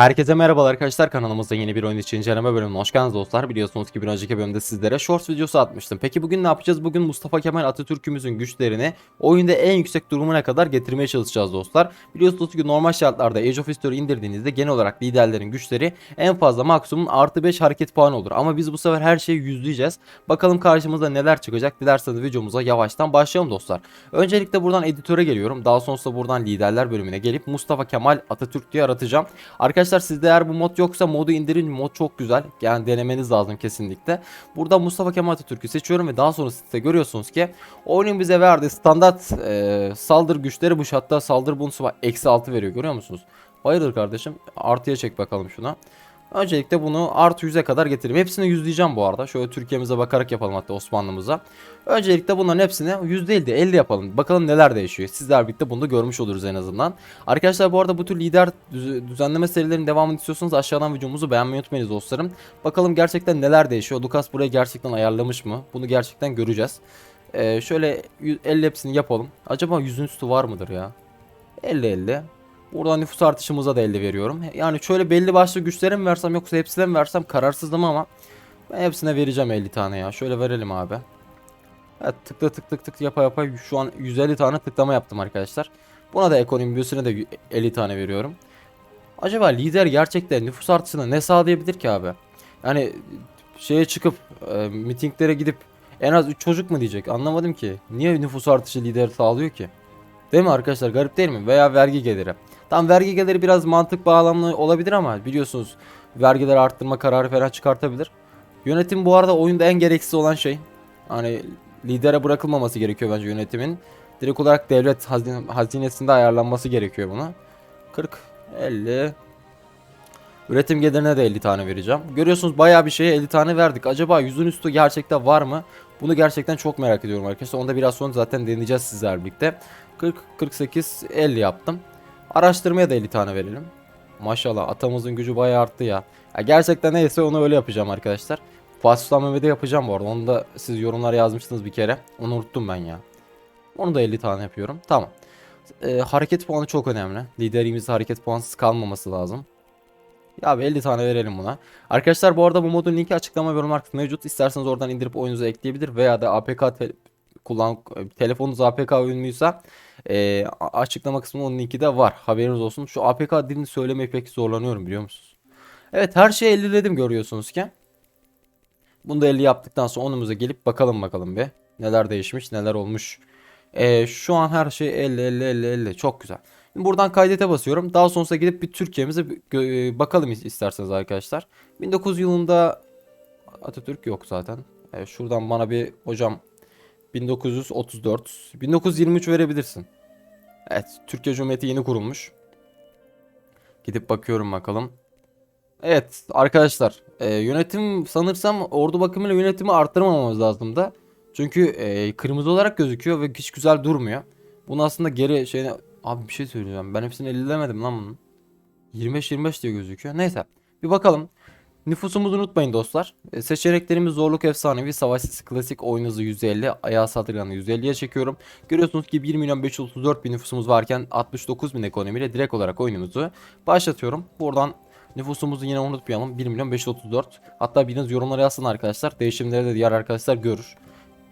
Herkese merhabalar arkadaşlar kanalımızda yeni bir oyun için inceleme bölümüne hoş geldiniz dostlar. Biliyorsunuz ki bir önceki bölümde sizlere shorts videosu atmıştım. Peki bugün ne yapacağız? Bugün Mustafa Kemal Atatürk'ümüzün güçlerini oyunda en yüksek durumuna kadar getirmeye çalışacağız dostlar. Biliyorsunuz ki normal şartlarda Age of History indirdiğinizde genel olarak liderlerin güçleri en fazla maksimum artı 5 hareket puanı olur. Ama biz bu sefer her şeyi yüzleyeceğiz. Bakalım karşımıza neler çıkacak. Dilerseniz videomuza yavaştan başlayalım dostlar. Öncelikle buradan editöre geliyorum. Daha sonrasında buradan liderler bölümüne gelip Mustafa Kemal Atatürk diye aratacağım. Arkadaşlar sizde eğer bu mod yoksa modu indirin. Mod çok güzel. Yani denemeniz lazım kesinlikle. Burada Mustafa Kemal Atatürk'ü seçiyorum ve daha sonra size görüyorsunuz ki oyunun bize verdiği standart e, saldırı güçleri bu. Hatta saldırı bonusu var. Eksi 6 veriyor görüyor musunuz? Hayırdır kardeşim? Artıya çek bakalım şuna. Öncelikle bunu artı 100'e kadar getireyim. Hepsini yüzleyeceğim bu arada. Şöyle Türkiye'mize bakarak yapalım hatta Osmanlı'mıza. Öncelikle bunların hepsini 100 değil de 50 yapalım. Bakalım neler değişiyor. Sizler birlikte bunu da görmüş oluruz en azından. Arkadaşlar bu arada bu tür lider düz- düzenleme serilerinin devamını istiyorsanız aşağıdan videomuzu beğenmeyi unutmayınız dostlarım. Bakalım gerçekten neler değişiyor. Lucas burayı gerçekten ayarlamış mı? Bunu gerçekten göreceğiz. Ee, şöyle 50 hepsini yapalım. Acaba 100'ün üstü var mıdır ya? 50-50. Buradan nüfus artışımıza da 50 veriyorum. Yani şöyle belli başlı güçlere mi versem yoksa hepsine mi versem kararsızdım ama ben hepsine vereceğim 50 tane ya. Şöyle verelim abi. Evet tıkla tık tık tık yapa yapa şu an 150 tane tıklama yaptım arkadaşlar. Buna da ekonomi büyüsüne de 50 tane veriyorum. Acaba lider gerçekten nüfus artışına ne sağlayabilir ki abi? Yani şeye çıkıp e, mitinglere gidip en az 3 çocuk mu diyecek anlamadım ki. Niye nüfus artışı lider sağlıyor ki? Değil mi arkadaşlar garip değil mi? Veya vergi geliri. Tam vergi geliri biraz mantık bağlamlı olabilir ama biliyorsunuz vergileri arttırma kararı falan çıkartabilir. Yönetim bu arada oyunda en gereksiz olan şey. Hani lidere bırakılmaması gerekiyor bence yönetimin. Direkt olarak devlet hazine, hazinesinde ayarlanması gerekiyor buna. 40, 50. Üretim gelirine de 50 tane vereceğim. Görüyorsunuz bayağı bir şeye 50 tane verdik. Acaba yüzün üstü gerçekten var mı? Bunu gerçekten çok merak ediyorum arkadaşlar. Onu da biraz sonra zaten deneyeceğiz sizlerle birlikte. 40, 48, 50 yaptım. Araştırmaya da 50 tane verelim. Maşallah atamızın gücü bayağı arttı ya. ya gerçekten neyse onu öyle yapacağım arkadaşlar. Fatih Sultan yapacağım bu arada. Onu da siz yorumlara yazmıştınız bir kere. Onu unuttum ben ya. Onu da 50 tane yapıyorum. Tamam. Ee, hareket puanı çok önemli. Liderimizde hareket puansız kalmaması lazım. Ya abi 50 tane verelim buna. Arkadaşlar bu arada bu modun linki açıklama ve yorum kısmında mevcut. İsterseniz oradan indirip oyununuza ekleyebilir veya da APK te- kullan telefonunuz APK uyumluysa e, açıklama kısmında onun linki de var. Haberiniz olsun. Şu APK dilini söylemeye pek zorlanıyorum biliyor musunuz? Evet her şeyi 50'ledim görüyorsunuz ki. Bunu da 50 yaptıktan sonra onumuza gelip bakalım bakalım bir. Neler değişmiş neler olmuş. Ee, şu an her şey 50 50 50 50 çok güzel. Buradan kaydete basıyorum. Daha sonrasında gidip bir Türkiye'mize e, bakalım is- isterseniz arkadaşlar. 1900 yılında Atatürk yok zaten. Ee, şuradan bana bir hocam 1934 1923 verebilirsin. Evet Türkiye Cumhuriyeti yeni kurulmuş. Gidip bakıyorum bakalım. Evet arkadaşlar e, yönetim sanırsam ordu bakımıyla yönetimi arttırmamamız lazım da. Çünkü e, kırmızı olarak gözüküyor ve hiç güzel durmuyor. Bunu aslında geri şeyine... Abi bir şey söyleyeceğim ben hepsini 50 demedim lan bunun. 25-25 diye gözüküyor. Neyse bir bakalım. Nüfusumuzu unutmayın dostlar. E, seçeneklerimiz zorluk efsanevi, savaş sesi, klasik, oyun hızı 150, ayağı saldırganı 150'ye çekiyorum. Görüyorsunuz ki 1 milyon 534 bin nüfusumuz varken 69 bin ekonomiyle direkt olarak oyunumuzu başlatıyorum. Buradan Nüfusumuzu yine unutmayalım. 1 milyon 534. Hatta biriniz yorumlara yazsın arkadaşlar. Değişimleri de diğer arkadaşlar görür.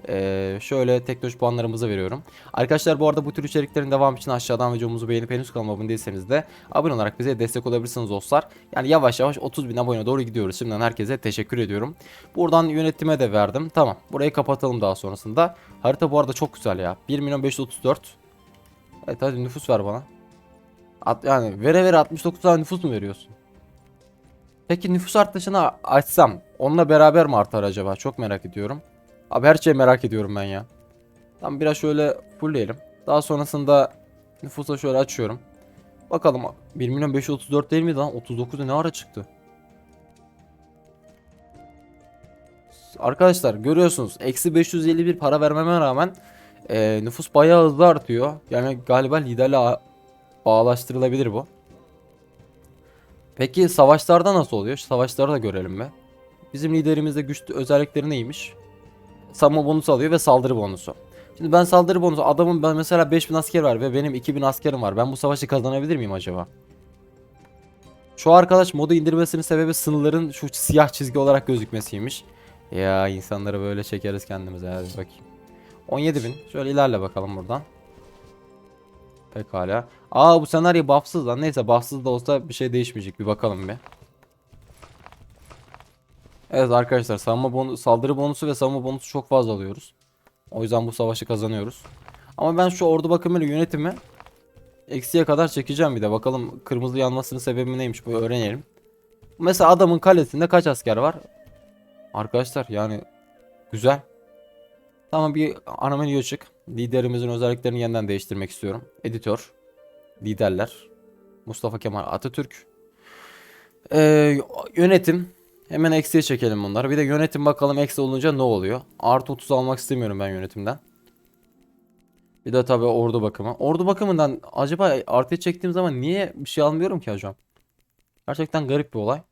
Ee, şöyle teknoloji puanlarımızı veriyorum. Arkadaşlar bu arada bu tür içeriklerin devamı için aşağıdan videomuzu beğenip henüz kanalıma abone değilseniz de abone olarak bize destek olabilirsiniz dostlar. Yani yavaş yavaş 30 bin abone doğru gidiyoruz. Şimdiden herkese teşekkür ediyorum. Buradan yönetime de verdim. Tamam. Burayı kapatalım daha sonrasında. Harita bu arada çok güzel ya. 1 milyon 534. Evet hadi nüfus ver bana. At, yani vere vere 69 tane nüfus mu veriyorsun? Peki nüfus artışını açsam onunla beraber mi artar acaba? Çok merak ediyorum. Abi her şeyi merak ediyorum ben ya. Tam biraz şöyle fullleyelim. Daha sonrasında nüfusa şöyle açıyorum. Bakalım 1 milyon 534 değil miydi lan? 39'da ne ara çıktı? Arkadaşlar görüyorsunuz. Eksi 551 para vermeme rağmen e, nüfus bayağı hızlı artıyor. Yani galiba liderle bağlaştırılabilir bu. Peki savaşlarda nasıl oluyor? Savaşları da görelim mi? Bizim liderimizde güç özellikleri neymiş? Savunma bonusu alıyor ve saldırı bonusu. Şimdi ben saldırı bonusu adamın ben mesela 5000 asker var ve benim 2000 askerim var. Ben bu savaşı kazanabilir miyim acaba? Şu arkadaş modu indirmesinin sebebi sınırların şu siyah çizgi olarak gözükmesiymiş. Ya insanları böyle çekeriz kendimize hadi bakayım. 17.000 şöyle ilerle bakalım buradan. Pekala. Aa bu senaryo buffsız lan. Neyse buffsız da olsa bir şey değişmeyecek. Bir bakalım bir. Evet arkadaşlar savunma bonu saldırı bonusu ve savunma bonusu çok fazla alıyoruz. O yüzden bu savaşı kazanıyoruz. Ama ben şu ordu bakımıyla yönetimi eksiye kadar çekeceğim bir de. Bakalım kırmızı yanmasının sebebi neymiş bu öğrenelim. Mesela adamın kalesinde kaç asker var? Arkadaşlar yani güzel. Tamam bir ana menüye çık. Liderimizin özelliklerini yeniden değiştirmek istiyorum. Editör. Liderler. Mustafa Kemal Atatürk. Ee, yönetim. Hemen eksiye çekelim bunları. Bir de yönetim bakalım eksi olunca ne oluyor. Artı 30 almak istemiyorum ben yönetimden. Bir de tabii ordu bakımı. Ordu bakımından acaba artıya çektiğim zaman niye bir şey almıyorum ki hocam? Gerçekten garip bir olay.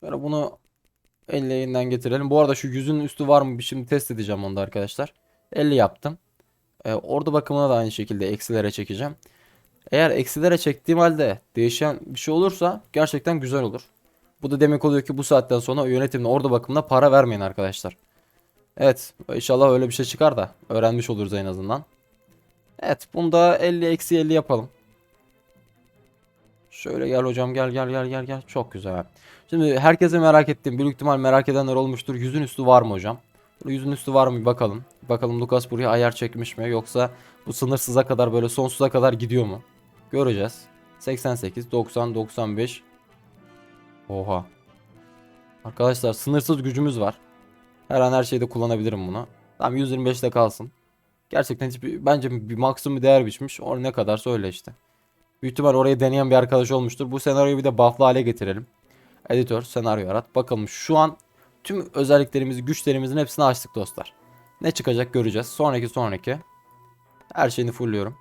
Şöyle bunu elleğinden getirelim. Bu arada şu yüzün üstü var mı? Şimdi test edeceğim onu da arkadaşlar. 50 yaptım. Ee, ordu bakımına da aynı şekilde eksilere çekeceğim. Eğer eksilere çektiğim halde değişen bir şey olursa gerçekten güzel olur. Bu da demek oluyor ki bu saatten sonra yönetimde ordu bakımına para vermeyin arkadaşlar. Evet inşallah öyle bir şey çıkar da öğrenmiş oluruz en azından. Evet bunu da 50 eksi 50 yapalım. Şöyle gel hocam gel gel gel gel gel çok güzel. Şimdi herkese merak ettiğim büyük ihtimal merak edenler olmuştur. Yüzün üstü var mı hocam? Yüzün üstü var mı bakalım. Bakalım Lucas buraya ayar çekmiş mi yoksa bu sınırsıza kadar böyle sonsuza kadar gidiyor mu? Göreceğiz. 88, 90, 95. Oha. Arkadaşlar sınırsız gücümüz var. Her an her şeyde kullanabilirim bunu. Tamam 125'te kalsın. Gerçekten hiçbir, bence bir maksimum bir değer biçmiş. O ne kadarsa öyle işte. Büyük ihtimal orayı deneyen bir arkadaş olmuştur. Bu senaryoyu bir de buff'lı hale getirelim. Editör, senaryo arat. Bakalım şu an tüm özelliklerimizi, güçlerimizin hepsini açtık dostlar. Ne çıkacak göreceğiz. Sonraki sonraki. Her şeyini fullüyorum.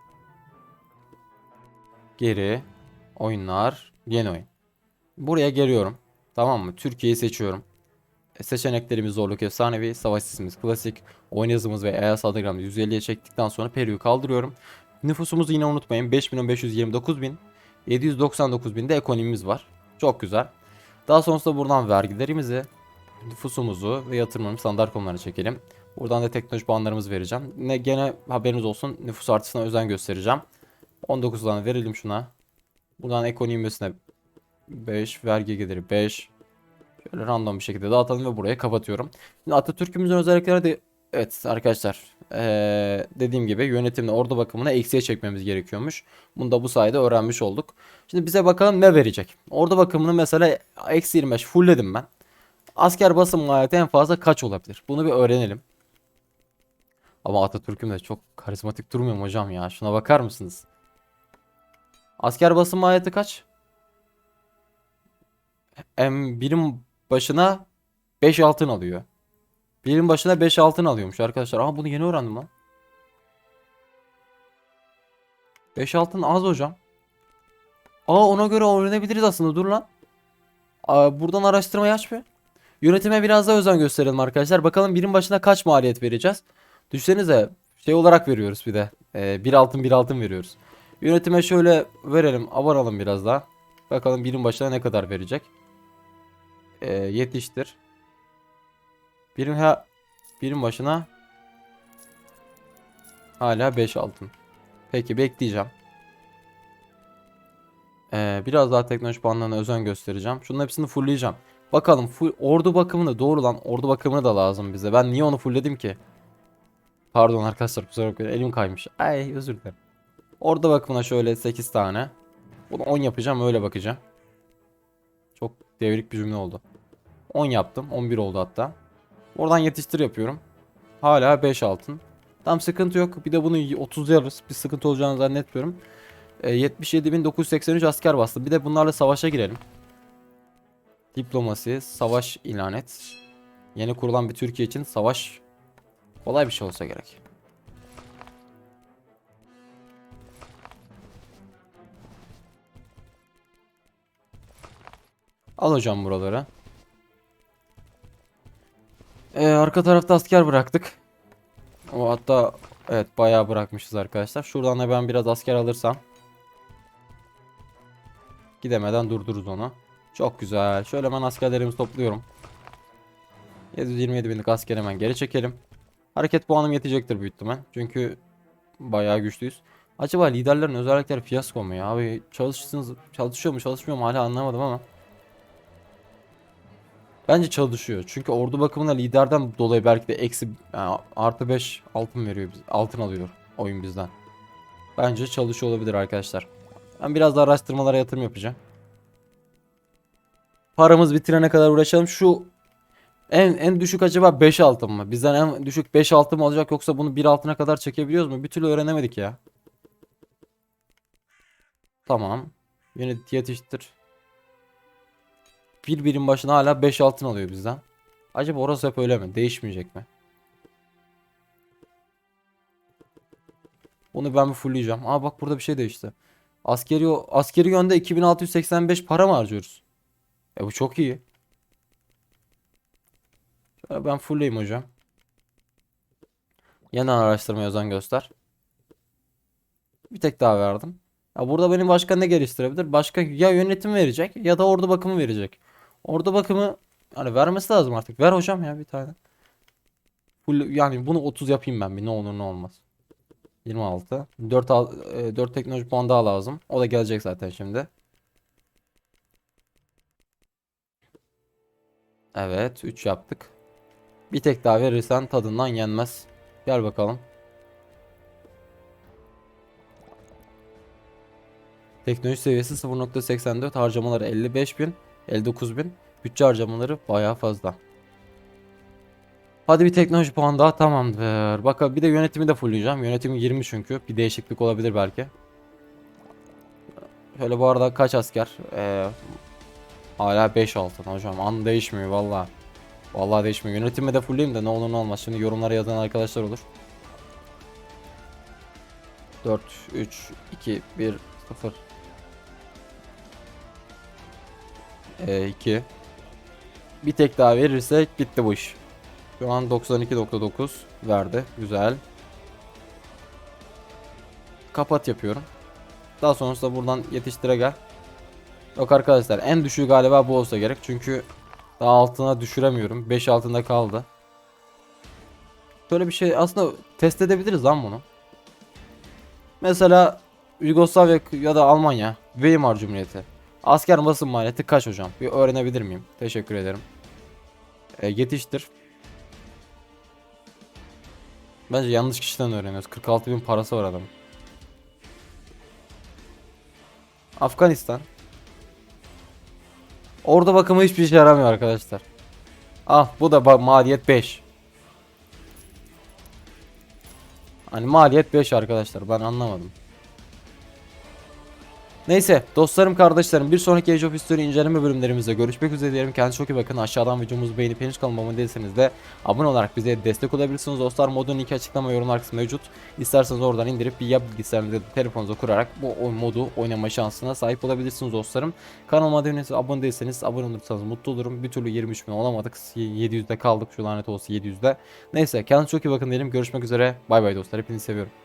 Geri. Oyunlar. Yeni oyun. Buraya geliyorum. Tamam mı? Türkiye'yi seçiyorum. E, Seçeneklerimiz zorluk efsanevi, savaş sesimiz klasik, oyun yazımız ve EAS adagramı 150'ye çektikten sonra periyi kaldırıyorum. Nüfusumuzu yine unutmayın 5.529 bin, 799 bin de ekonomimiz var. Çok güzel. Daha sonrasında buradan vergilerimizi, nüfusumuzu ve yatırımlarımızı standart konulara çekelim. Buradan da teknoloji puanlarımızı vereceğim. Ne gene haberiniz olsun nüfus artışına özen göstereceğim. 19'dan verelim şuna. Buradan ekonomimesine 5, vergi geliri 5. Şöyle random bir şekilde dağıtalım ve buraya kapatıyorum. Şimdi Atatürk'ümüzün özellikleri de evet arkadaşlar ee, dediğim gibi yönetimle ordu bakımına eksiye çekmemiz gerekiyormuş. Bunu da bu sayede öğrenmiş olduk. Şimdi bize bakalım ne verecek. Ordu bakımını mesela eksi 25 fullledim ben. Asker basım maliyeti en fazla kaç olabilir? Bunu bir öğrenelim. Ama Atatürk'üm de çok karizmatik durmuyor mu hocam ya? Şuna bakar mısınız? Asker basım maliyeti kaç? Em, birim başına 5 altın alıyor. Birim başına 5 altın alıyormuş arkadaşlar. Ama bunu yeni öğrendim lan. 5 altın az hocam. Aa ona göre öğrenebiliriz aslında dur lan. Aa, buradan araştırmayı aç bir. Yönetime biraz daha özen gösterelim arkadaşlar. Bakalım birim başına kaç maliyet vereceğiz. Düşünsenize şey olarak veriyoruz bir de. Ee, bir altın bir altın veriyoruz. Yönetime şöyle verelim. Abanalım biraz daha. Bakalım birim başına ne kadar verecek. Ee, yetiştir. Birim ha birim başına hala 5 altın. Peki bekleyeceğim. Ee, biraz daha teknoloji puanlarına özen göstereceğim. Şunun hepsini fullleyeceğim. Bakalım full, ordu bakımını doğru lan ordu bakımını da lazım bize. Ben niye onu fullledim ki? Pardon arkadaşlar kusura bakmayın elim kaymış. Ay özür dilerim. Ordu bakımına şöyle 8 tane. Bunu 10 yapacağım öyle bakacağım. Çok devrik bir cümle oldu. 10 yaptım. 11 oldu hatta. Oradan yetiştir yapıyorum. Hala 5 altın. Tam sıkıntı yok. Bir de bunu 30 yarız. Bir sıkıntı olacağını zannetmiyorum. E, 77.983 asker bastı. Bir de bunlarla savaşa girelim. Diplomasi, savaş ilan et. Yeni kurulan bir Türkiye için savaş kolay bir şey olsa gerek. Al hocam buraları. Ee, arka tarafta asker bıraktık. O hatta evet bayağı bırakmışız arkadaşlar. Şuradan da ben biraz asker alırsam. Gidemeden durdururuz onu. Çok güzel. Şöyle ben askerlerimizi topluyorum. 727 binlik asker hemen geri çekelim. Hareket puanım yetecektir büyük ihtimal. Çünkü bayağı güçlüyüz. Acaba liderlerin özellikleri fiyasko mu ya? Abi çalışsınız, çalışıyor mu çalışmıyor mu hala anlamadım ama. Bence çalışıyor. Çünkü ordu bakımında liderden dolayı belki de eksi yani artı 5 altın veriyor. biz- Altın alıyor oyun bizden. Bence çalışıyor olabilir arkadaşlar. Ben biraz daha araştırmalara yatırım yapacağım. Paramız bitirene kadar uğraşalım. Şu en en düşük acaba 5 altın mı? Bizden en düşük 5 altın mı olacak yoksa bunu 1 altına kadar çekebiliyoruz mu? Bir türlü öğrenemedik ya. Tamam. Unit yetiştir. Bir birim başına hala 5 altın alıyor bizden. Acaba orası hep öyle mi? Değişmeyecek mi? Bunu ben bir fullleyeceğim. Aa bak burada bir şey değişti. Askeri askeri yönde 2685 para mı harcıyoruz? E bu çok iyi. Şöyle ben fullleyim hocam. Yeniden araştırmaya özen göster. Bir tek daha verdim. Ya burada benim başka ne geliştirebilir? Başka ya yönetim verecek ya da ordu bakımı verecek. Ordu bakımı hani vermesi lazım artık. Ver hocam ya bir tane. Full, yani bunu 30 yapayım ben bir ne olur ne olmaz. 26. 4 al, 4 teknoloji puan daha lazım. O da gelecek zaten şimdi. Evet 3 yaptık. Bir tek daha verirsen tadından yenmez. Gel bakalım. Teknoloji seviyesi 0.84 harcamaları 55.000 59.000 bütçe harcamaları bayağı fazla. Hadi bir teknoloji puan daha tamamdır. Bakalım bir de yönetimi de fullleyeceğim. Yönetimi 20 çünkü. Bir değişiklik olabilir belki. Şöyle bu arada kaç asker? Ee, hala 5 altın hocam. An değişmiyor valla. Vallahi değişmiyor. Yönetimi de fullleyeyim de ne olur ne olmaz. Şimdi yorumlara yazan arkadaşlar olur. 4, 3, 2, 1, 0. Ee, 2. Bir tek daha verirse bitti bu iş. Şu an 92.9 verdi. Güzel. Kapat yapıyorum. Daha sonrasında buradan yetiştire gel. Yok arkadaşlar en düşüğü galiba bu olsa gerek. Çünkü daha altına düşüremiyorum. 5 altında kaldı. Böyle bir şey aslında test edebiliriz lan bunu. Mesela Yugoslavya ya da Almanya Weimar Cumhuriyeti. Asker basın maliyeti kaç hocam? Bir öğrenebilir miyim? Teşekkür ederim. E, yetiştir. Bence yanlış kişiden öğreniyoruz. 46 bin parası var adamın. Afganistan. Orada bakımı hiçbir işe yaramıyor arkadaşlar. Ah bu da ba- maliyet 5. Hani maliyet 5 arkadaşlar ben anlamadım. Neyse dostlarım kardeşlerim bir sonraki Age of History inceleme bölümlerimizde görüşmek üzere diyelim. Kendinize çok iyi bakın. Aşağıdan videomuzu beğenip henüz kanalıma değilseniz de abone olarak bize destek olabilirsiniz. Dostlar modun linki açıklama yorumlar kısmı mevcut. İsterseniz oradan indirip ya bilgisayarınızda telefonunuza kurarak bu modu oynama şansına sahip olabilirsiniz dostlarım. Kanalıma abone değilseniz abone olursanız mutlu olurum. Bir türlü 23 bin olamadık. 700'de kaldık şu lanet olsun 700'de. Neyse kendinize çok iyi bakın diyelim. Görüşmek üzere. Bay bay dostlar. Hepinizi seviyorum.